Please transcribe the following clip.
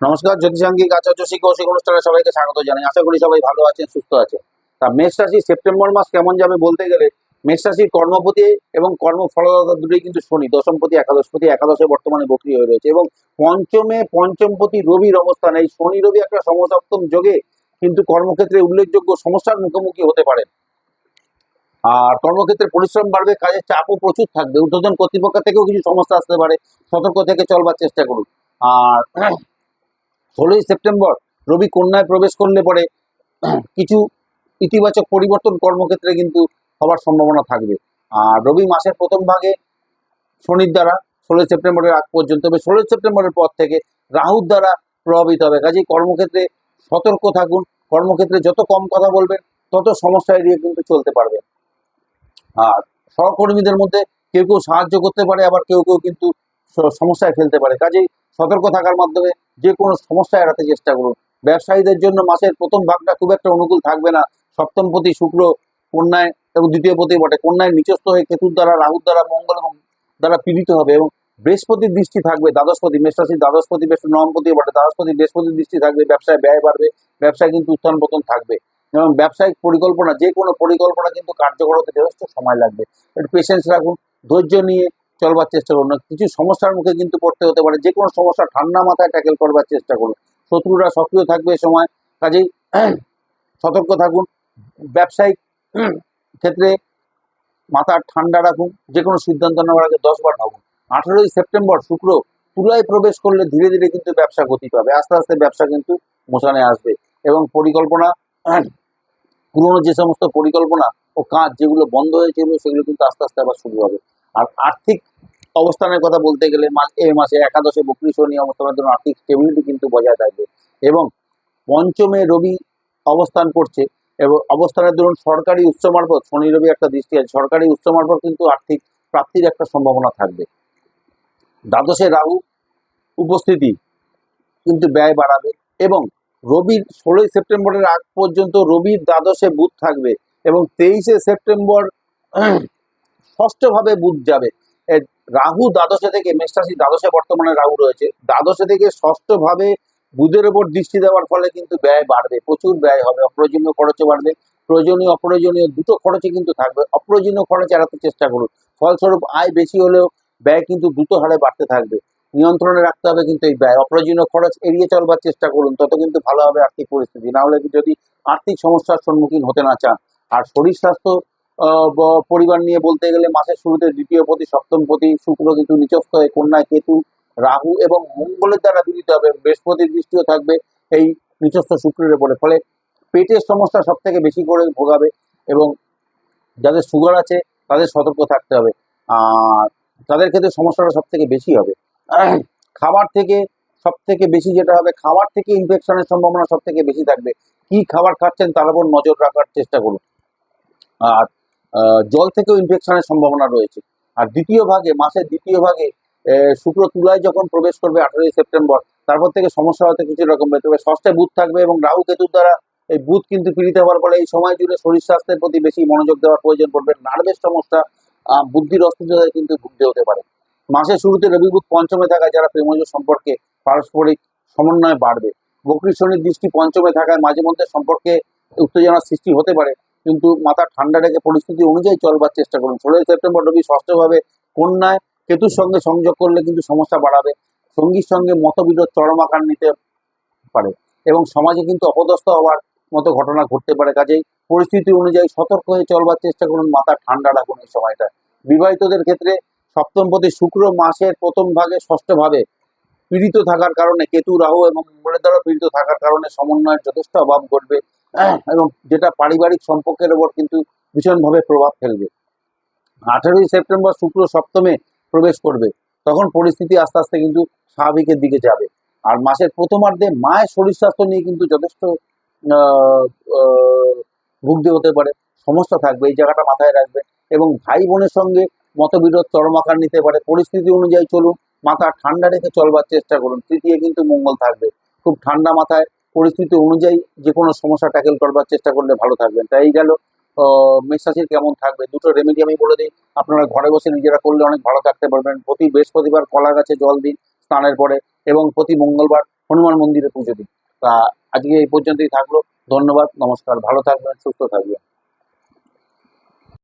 নমস্কার, জ্যোতিষাঙ্গিক আচার্য শিক্ষক অনুষ্ঠানে সবাইকে স্বাগত জানাই। আশা করি সবাই ভালো আছেন, সুস্থ আছেন। তা মেষ রাশি সেপ্টেম্বর মাস কেমন যাবে বলতে গেলে, মেষ রাশির কর্মপতি এবং কর্মফলদাতা দুটোই কিন্তু শনি, দশমপতি, একাদশপতি, একাদশে বর্তমানে বক্রি হয়ে রয়েছে এবং পঞ্চমে পঞ্চমপতি রবির অবস্থান। এই শনি রবি একটা সমসপ্তম যোগে কিন্তু কর্মক্ষেত্রে উল্লেখযোগ্য সমস্যার মুখোমুখি হতে পারেন আর কর্মক্ষেত্রে পরিশ্রম বাড়বে, কাজের চাপও প্রচুর থাকবে। ঊর্ধ্বতন কর্তৃপক্ষ থেকেও কিছু সমস্যা আসতে পারে। সতর্ক থেকে চলবার চেষ্টা করুন। আর ষোলোই সেপ্টেম্বর রবি কন্যায় প্রবেশ করলে পরে কিছু ইতিবাচক পরিবর্তন কর্মক্ষেত্রে কিন্তু হওয়ার সম্ভাবনা থাকবে। আর রবি মাসের প্রথম ভাগে শনির দ্বারা ষোলোই সেপ্টেম্বরের আগ পর্যন্ত তবে ষোলোই সেপ্টেম্বরের পর থেকে রাহুর দ্বারা প্রভাবিত হবে। কাজেই কর্মক্ষেত্রে সতর্ক থাকুন, কর্মক্ষেত্রে যত কম কথা বলবেন, তত সমস্যা এড়িয়ে কিন্তু চলতে পারবেন। আর সহকর্মীদের মধ্যে কেউ কেউ সাহায্য করতে পারে, আবার কেউ কেউ কিন্তু সমস্যায় ফেলতে পারে। কাজেই সতর্ক থাকার মাধ্যমে যে কোনো সমস্যা এড়াতে চেষ্টা করুন। ব্যবসায়ীদের জন্য মাসের প্রথম ভাগটা খুব একটা অনুকূল থাকবে না। সপ্তমপতি শুক্র কন্যায় এবং দ্বিতীয় প্রতি বটে। কন্যায় নিচস্থ হয়ে কেতুর দ্বারা, রাহুর দ্বারা, মঙ্গল এবং দ্বারা পীড়িত হবে এবং বৃহস্পতির দৃষ্টি থাকবে দ্বাদশপতি মেষরাশির দ্বাদশপতি বেশ নবমপতি বটে। দ্বাদশপতি, বৃহস্পতির দৃষ্টি থাকবে, ব্যবসায় ব্যয় বাড়বে, ব্যবসায় কিন্তু উত্থান পতন থাকবে। এবং ব্যবসায়িক পরিকল্পনা, যে কোনো পরিকল্পনা কিন্তু কার্যকর হতে যথেষ্ট সময় লাগবে। একটু পেশেন্স রাখুন। ধৈর্য নিয়ে চলবার চেষ্টা করুন। না, কিছু সমস্যার মুখে কিন্তু পড়তে হতে পারে। যে কোনো সমস্যা ঠান্ডা মাথায় ট্যাকেল করবার চেষ্টা করুন। শত্রুরা সক্রিয় থাকবে এ সময়। কাজেই সতর্ক থাকুন। ব্যবসায়িক ক্ষেত্রে মাথা ঠান্ডা রাখুন। যে কোনো সিদ্ধান্ত নেওয়ার আগে দশবার ভাবুন। আঠেরোই সেপ্টেম্বর, শুক্র, তুলায় প্রবেশ করলে ধীরে ধীরে কিন্তু ব্যবসা গতি পাবে। আস্তে আস্তে ব্যবসা কিন্তু মোশানে আসবে। এবং পরিকল্পনা, পুরনো যে সমস্ত পরিকল্পনা ও কাজ যেগুলো বন্ধ হয়েছিল, সেগুলো কিন্তু আস্তে আস্তে আবার শুরু হবে। আর আর্থিক অবস্থানের কথা বলতে গেলে এই মাসে একাদশে বকরি শনি অবস্থানের জন্য আর্থিক স্টেবিলিটি কিন্তু বজায় থাকবে। এবং পঞ্চমে রবি অবস্থান করছে এবং অবস্থানের ধরুন সরকারি উচ্চ মারফত, শনি রবি একটা দৃষ্টি আছে, সরকারি উচ্চ মারফত কিন্তু আর্থিক প্রাপ্তির একটা সম্ভাবনা থাকবে। দ্বাদশে রাহু উপস্থিতি কিন্তু ব্যয় বাড়াবে এবং রবির ষোলোই সেপ্টেম্বরের আগ পর্যন্ত রবির দ্বাদশে বুধ থাকবে এবং তেইশে সেপ্টেম্বর ষষ্ঠভাবে বুধ যাবে। রাহু দ্বাদশে থেকে মেষরাশি দ্বাদশে বর্তমানে রাহু রয়েছে। দ্বাদশে থেকে ষষ্ঠভাবে বুধের ওপর দৃষ্টি দেওয়ার ফলে কিন্তু ব্যয় বাড়বে, প্রচুর ব্যয় হবে, অপ্রয়োজনীয় খরচও বাড়বে। প্রয়োজনীয়, অপ্রয়োজনীয় দুটো খরচে কিন্তু থাকবে। অপ্রয়োজনীয় খরচ এড়াতে চেষ্টা করুন। ফলস্বরূপ আয় বেশি হলেও ব্যয় কিন্তু দ্রুত হারে বাড়তে থাকবে। নিয়ন্ত্রণে রাখতে হবে কিন্তু এই ব্যয়। অপ্রয়োজনীয় খরচ এড়িয়ে চলবার চেষ্টা করুন, তত কিন্তু ভালো হবে আর্থিক পরিস্থিতি। না হলে যদি আর্থিক সমস্যার সম্মুখীন হতে না চান। আর শরীর স্বাস্থ্য পরিবার নিয়ে বলতে গেলে মাসের শুরুতে দ্বিতীয় পতি, সপ্তম পতি, শুক্র কিন্তু নিচস্থ হয়ে কন্যায় কেতু, রাহু এবং মঙ্গলের দ্বারা বিদিত হবে। বৃহস্পতির দৃষ্টিও থাকবে এই নিচস্থ শুক্রের উপরে। ফলে পেটের সমস্যা সব থেকে বেশি করে ভোগাবে এবং যাদের সুগার আছে, তাদের সতর্ক থাকতে হবে। আর তাদের ক্ষেত্রে সমস্যাটা সব থেকে বেশি হবে। খাবার থেকে সব থেকে বেশি যেটা হবে, খাবার থেকে ইনফেকশনের সম্ভাবনা সব থেকে বেশি থাকবে। কি খাবার খাচ্ছেন তার উপর নজর রাখার চেষ্টা করুন। আর জল থেকেও ইনফেকশনের সম্ভাবনা রয়েছে। আর দ্বিতীয় ভাগে, মাসের দ্বিতীয় ভাগে শুক্র তুলায় যখন প্রবেশ করবে আঠারোই সেপ্টেম্বর, তারপর থেকে সমস্যা হতে কিছু রকম তবে ষষ্ঠে বুধ থাকবে এবং রাহু কেতুর দ্বারা এই বুধ কিন্তু পীড়িত হওয়ার ফলে এই সময় জুড়ে শরীর স্বাস্থ্যের প্রতি বেশি মনোযোগ দেওয়ার প্রয়োজন পড়বে। নার্ভের সমস্যা বুদ্ধির অস্থিরতায় কিন্তু ভুগতে হতে পারে। মাসের শুরুতে রবি বুধ পঞ্চমে থাকায় যারা প্রেমজ সম্পর্কে পারস্পরিক সমন্বয় বাড়বে। বকরি শনির দৃষ্টি পঞ্চমে থাকায় মাঝে মধ্যে সম্পর্কে উত্তেজনার সৃষ্টি হতে পারে। কিন্তু মাথা ঠান্ডা রেখে পরিস্থিতি অনুযায়ী চলবার চেষ্টা করুন। ষোলোই সেপ্টেম্বর রবি ষষ্ঠভাবে কন্যায় কেতুর সঙ্গে সংযোগ করলে কিন্তু সমস্যা বাড়াবে। সঙ্গীর সঙ্গে মতবিরোধ চরম আকার নিতে পারে এবং সমাজে কিন্তু অপদস্থ হওয়ার মতো ঘটনা ঘটতে পারে। কাজেই পরিস্থিতি অনুযায়ী সতর্ক হয়ে চলবার চেষ্টা করুন, মাথা ঠান্ডা রাখুন এই সময়টা। বিবাহিতদের ক্ষেত্রে সপ্তমপতি শুক্র মাসের প্রথম ভাগে ষষ্ঠভাবে পীড়িত থাকার কারণে কেতু, রাহু এবং মঙ্গলের দ্বারা পীড়িত থাকার কারণে সমন্বয়ের যথেষ্ট অভাব ঘটবে। এবং যেটা পারিবারিক সম্পর্কের ওপর কিন্তু ভীষণভাবে প্রভাব ফেলবে। আঠেরোই সেপ্টেম্বর শুক্র সপ্তমে প্রবেশ করবে, তখন পরিস্থিতি আস্তে আস্তে কিন্তু স্বাভাবিকের দিকে যাবে। আর মাসের প্রথমার্ধে মায়ের শরীর স্বাস্থ্য নিয়ে কিন্তু যথেষ্ট ভুগতে হতে পারে, সমস্যা থাকবে, এই জায়গাটা মাথায় রাখবে এবং ভাই বোনের সঙ্গে মতবিরোধ চরম আকার নিতে পারে। পরিস্থিতি অনুযায়ী চলুন, মাথা ঠান্ডা রেখে চলবার চেষ্টা করুন, তৃতীয় কিন্তু মঙ্গল থাকবে। খুব ঠান্ডা মাথায় পরিস্থিতি অনুযায়ী যে কোনো সমস্যা ট্যাকেল করবার চেষ্টা করলে ভালো থাকবেন। তাই গেল মেষরাশির কেমন থাকবে? দুটো রেমেডি আমি বলে দিই। আপনারা ঘরে বসে নিজেরা করলে অনেক ভালো থাকতে পারবেন। প্রতি বৃহস্পতিবার কলা গাছে জল দিন স্নানের পরে এবং প্রতি মঙ্গলবার হনুমান মন্দিরে পুজো দিন। তা আজকে এই পর্যন্তই থাকল। ধন্যবাদ, নমস্কার, ভালো থাকবেন, সুস্থ থাকবেন।